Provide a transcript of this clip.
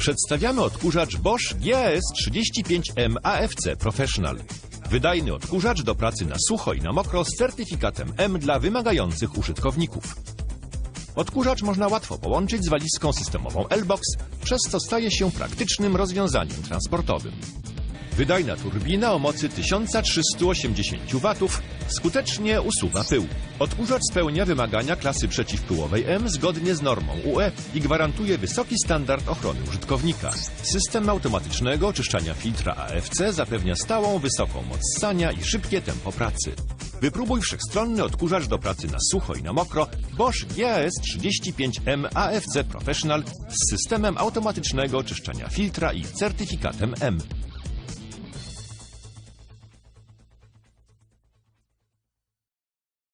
Przedstawiamy odkurzacz Bosch GAS35M AFC Professional. Wydajny odkurzacz do pracy na sucho i na mokro z certyfikatem M dla wymagających użytkowników. Odkurzacz można łatwo połączyć z walizką systemową L-Box, przez co staje się praktycznym rozwiązaniem transportowym. Wydajna turbina o mocy 1380 W skutecznie usuwa pył. Odkurzacz spełnia wymagania klasy przeciwpyłowej M zgodnie z normą UE i gwarantuje wysoki standard ochrony użytkownika. System automatycznego oczyszczania filtra AFC zapewnia stałą, wysoką moc ssania i szybkie tempo pracy. Wypróbuj wszechstronny odkurzacz do pracy na sucho i na mokro Bosch GAS35M AFC Professional z systemem automatycznego oczyszczania filtra i certyfikatem M.